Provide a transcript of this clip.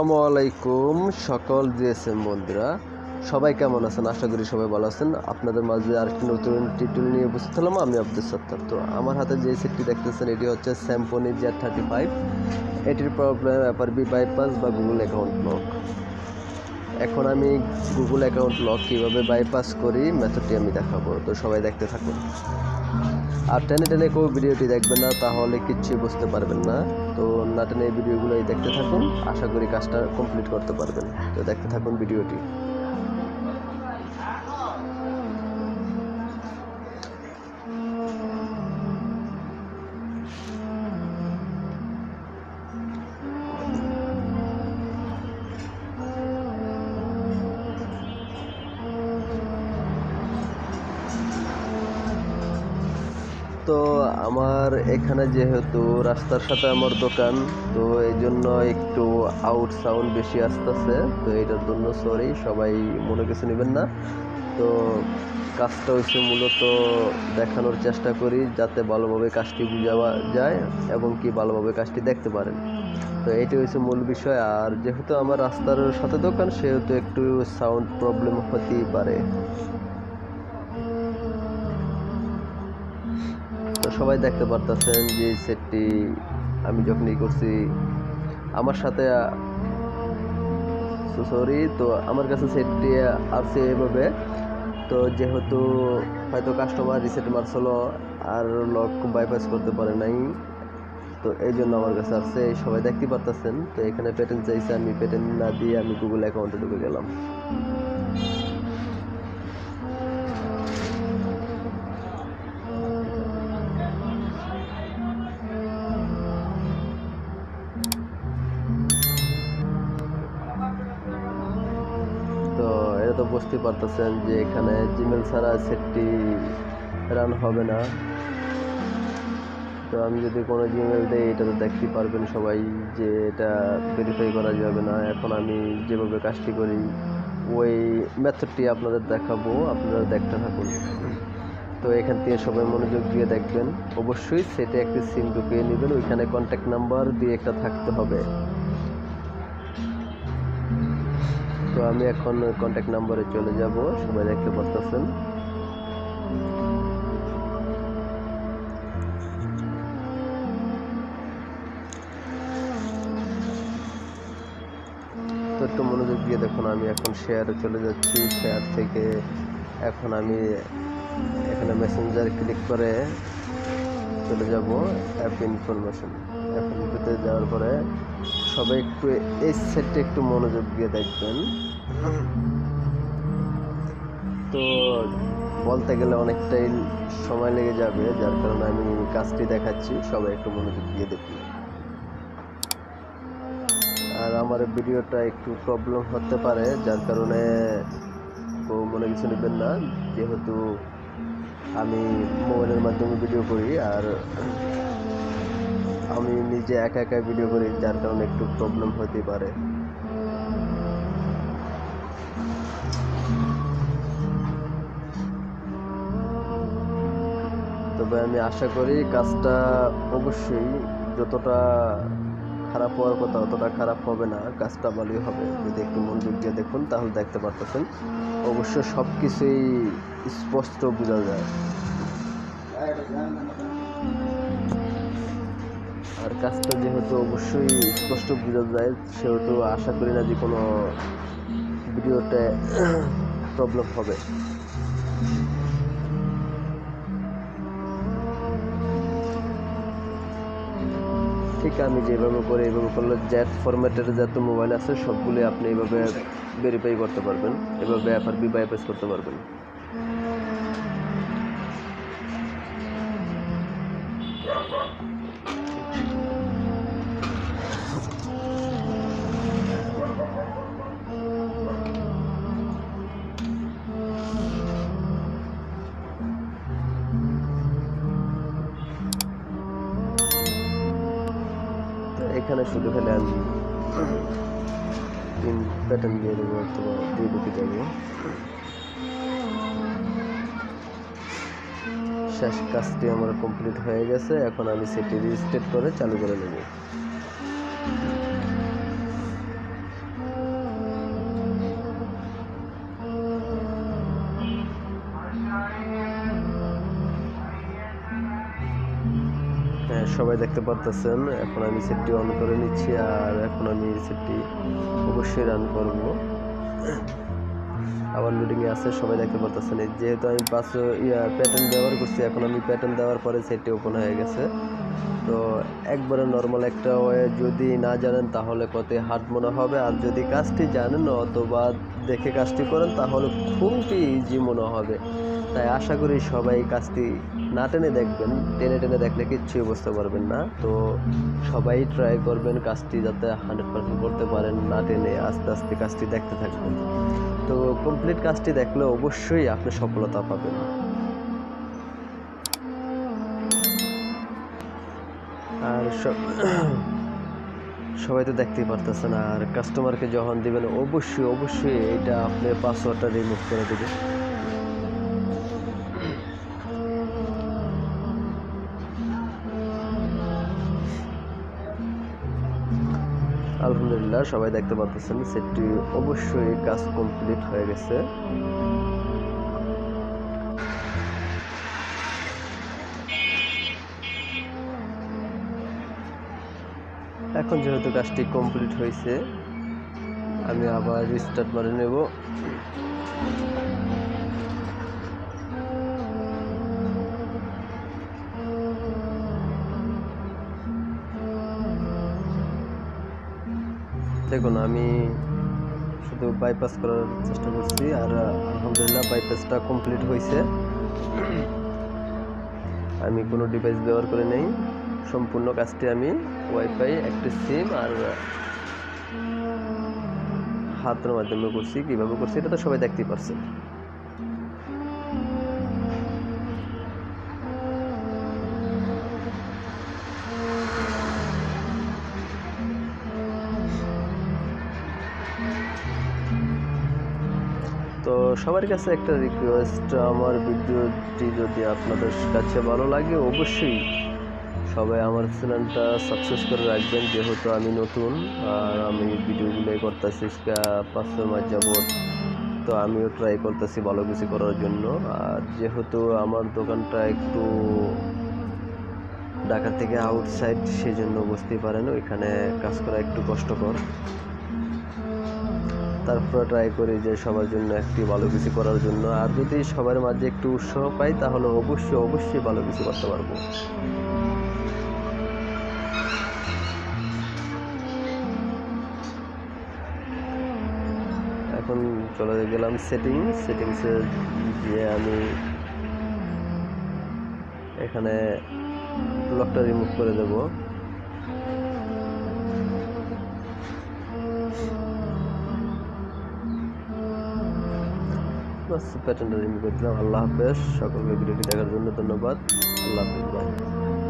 আসসালামু আলাইকুম সকল জিএসএম বন্ধুরা। সবাই কেমন আছেন? আশা করি সবাই ভালো আছেন। আপনাদের মাঝে আরেকটি নতুন টিটুল নিয়ে উপস্থিত হলাম। আমি আব্দুল সত্তার। তো আমার হাতে যে সেটটি দেখতেছেন, এটি হচ্ছে স্যাম্পনি জেড থার্টি ফাইভ এটির প্রবলেম অ্যাপার বি বাইপাস বা গুগল অ্যাকাউন্ট লক এখন আমি গুগল অ্যাকাউন্ট লক কীভাবে বাইপাস করি মেথডটি আমি দেখাবো। তো সবাই দেখতে থাকুন। আর টেনে টেনে কেউ ভিডিওটি দেখবেন না, তাহলে কিচ্ছু বুঝতে পারবেন না। তো না টেনে এই ভিডিওগুলোই দেখতে থাকুন। আশা করি কাজটা কমপ্লিট করতে পারবেন। তো দেখতে থাকুন ভিডিওটি। আমার এখানে যেহেতু রাস্তার সাথে আমার দোকান, তো এই জন্য একটু আউট সাউন্ড বেশি আসতেছে, তো এটার জন্য সরি সবাই মনে কিছু নেবেন না। তো কাজটা হচ্ছে মূলত দেখানোর চেষ্টা করি, যাতে ভালোভাবে কাজটি বোঝাওয়া যায় এবং কি ভালোভাবে কাজটি দেখতে পারেন। তো এটি হচ্ছে মূল বিষয়, আর যেহেতু আমার রাস্তার সাথে দোকান, সেহেতু একটু সাউন্ড প্রবলেম হতেই পারে। সবাই দেখতে পারতেছেন যে সেটটি আমি যখন ই করছি, আমার সাথে সরি তো আমার কাছে সেটটি আছে এভাবে। তো যেহেতু হয়তো কাস্টমার রিসেট মারছিল আর লক বাইপাস করতে পারে নাই, তো এই জন্য আমার কাছে আসছে সবাই দেখতে পারতেছেন। তো এখানে পেটেন্ট চাইছে, আমি পেটেন্ট না দিয়ে আমি গুগল অ্যাকাউন্টে ঢুকে গেলাম। বুঝতে পারতেছেন যে এখানে জিমেল ছাড়া সেটটি রান হবে না। তো আমি যদি কোনো জিমেল দিই এটা তো দেখতে পারবেন সবাই যে এটা ভেরিফাই করা যাবে না। এখন আমি যেভাবে কাজটি করি, ওই মেথডটি আপনাদের দেখাবো। আপনারা দেখতে থাকুন। তো এখান থেকে সবাই মনোযোগ দিয়ে দেখবেন। অবশ্যই সেটে একটি সিম ঢুকিয়ে নেবেন। ওইখানে কন্ট্যাক্ট নাম্বার দিয়ে একটা থাকতে হবে। তো আমি এখন কন্ট্যাক্ট নাম্বারে চলে যাব, সবাই দেখতে পারতেছেন। তো একটু মনোযোগ দিয়ে দেখুন, আমি এখন শেয়ারে চলে যাচ্ছি। শেয়ার থেকে এখন আমি এখানে মেসেঞ্জার ক্লিক করে চলে যাব অ্যাপ ইনফরমেশন অ্যাপ ইনফোতে যাওয়ার পরে সবাই একটু এই সেটটা একটু মনোযোগ দিয়ে দেখবেন। তো বলতে গেলে অনেকটাই সময় লেগে যাবে, যার কারণে আমি কাজটি দেখাচ্ছি, সবাই একটু মনোযোগ দিয়ে দেখুন। আর আমার ভিডিওটা একটু প্রবলেম হতে পারে, যার কারণে মনে কিছু নেবেন না, যেহেতু আমি মোবাইলের মাধ্যমে ভিডিও করি আর আমি নিজে একা একা ভিডিও করি, যার কারণে একটু প্রবলেম হতে পারে। তবে আমি আশা করি কাজটা অবশ্যই যতটা খারাপ হওয়ার কথা অতটা খারাপ হবে না, কাজটা ভালোই হবে। যদি একটু মনোযোগ দিয়ে দেখুন, তাহলে দেখতে পারতেছেন। অবশ্য সব কিছুই স্পষ্ট বোঝা যায়। আর কাজটা যেহেতু অবশ্যই স্পষ্ট বোঝা যায়, সেহেতু আশা করি না যে কোনো ভিডিওতে প্রবলেম হবে। ঠিক আমি যেভাবে করে এইভাবে করলে জ্যাট ফরম্যাটের যত মোবাইল আছে সবগুলি আপনি এইভাবে ভেরিফাই করতে পারবেন, এভাবে অ্যাপার বি বাইপাস করতে পারবেন। তো এখানে শুধু খেলে আমি তিন প্যাটার্ন দিয়ে দেবো, অথবা দুই দুটি যাব শেষ কাজটি আমার কমপ্লিট হয়ে গেছে, এখন আমি সেটি রিস্টেট করে চালু করে নেব। সবাই দেখতে পারতেছেন। এখন আমি সেটটি অন করে নিচ্ছি আর এখন আমি সেটটি অবশ্যই রান করব। আবার লোডিংয়ে আছে, সবাই দেখতে পারতেছেন। যেহেতু আমি পাঁচ, ইয়া প্যাটার্ন ব্যবহার করছি, এখন আমি প্যাটার্ন দেওয়ার পরে সেটটি ওপেন হয়ে গেছে। তো একবারে নর্মাল একটা ওয়ে যদি না জানেন তাহলে কত হার্ড মনে হবে। আর যদি কাজটি জানেন অথবা দেখে কাজটি করেন তাহলে খুবই ইজি মনে হবে। তাই আশা করি সবাই কাজটি না টেনে দেখবেন, টেনে টেনে দেখলে কিচ্ছুই বুঝতে পারবেন না। তো সবাই ট্রাই করবেন কাজটি যাতে হান্ড্রেড পার্সেন্ট করতে পারেন, না টেনে আস্তে আস্তে কাজটি দেখতে থাকবেন। তো কমপ্লিট কাজটি দেখলে অবশ্যই আপনি সফলতা পাবেন। আর সব- সবাই তো দেখতেই পারতেছেন, আর কাস্টমারকে যখন দিবেন, অবশ্যই অবশ্যই এটা আপনি পাসওয়ার্ডটা রিমুভ করে দেবেন আলহামদুলিল্লাহ সবাই দেখতে পাচ্ছেন সেটটি অবশ্যই কাজ কমপ্লিট হয়ে গেছে। এখন যেহেতু কাজটি কমপ্লিট হয়েছে, আমি আবার রিস্টার্ট মারে নেব। দেখুন, আমি শুধু বাইপাস করার চেষ্টা করছি আর আলহামদুলিল্লাহ বাইপাসটা কমপ্লিট হয়েছে। আমি কোনো ডিভাইস ব্যবহার করে নেই। সম্পূর্ণ কাজটি আমি ওয়াইফাই একটি সিম আর হাতের মাধ্যমে করছি। কীভাবে করছি, এটা তো সবাই দেখতেই পারছে। সবার কাছে একটা রিকোয়েস্ট আমার ভিডিওটি যদি আপনাদের কাছে ভালো লাগে, অবশ্যই সবাই আমার চ্যানেলটা সাকসেস করে রাখবেন, যেহেতু আমি নতুন আর আমি ভিডিওগুলোই করতেছি পাঁচ ছয় মাস যাবত তো আমিও ট্রাই করতেছি ভালো কিছু করার জন্য। আর যেহেতু আমার দোকানটা একটু ঢাকা থেকে আউটসাইড সেই জন্য বুঝতেই পারেন, ওইখানে কাজ করা একটু কষ্টকর। তারপরে ট্রাই করি যে সবার জন্য একটি ভালো কিছু করার জন্য। আর যদি সবার মাঝে একটু উৎসাহ পাই, তাহলে অবশ্যই অবশ্যই ভালো কিছু করতে পারব। এখন চলে গেলাম সেটিং সেটিংসে গিয়ে আমি এখানে লকটা রিমুভ করে দেবো। বাস প্যাটার্নটা রিমুভ করে দিলাম আল্লাহ হাফেজ। সকলকে ভিডিওটি দেখার জন্য ধন্যবাদ। আল্লাহ হাফেজ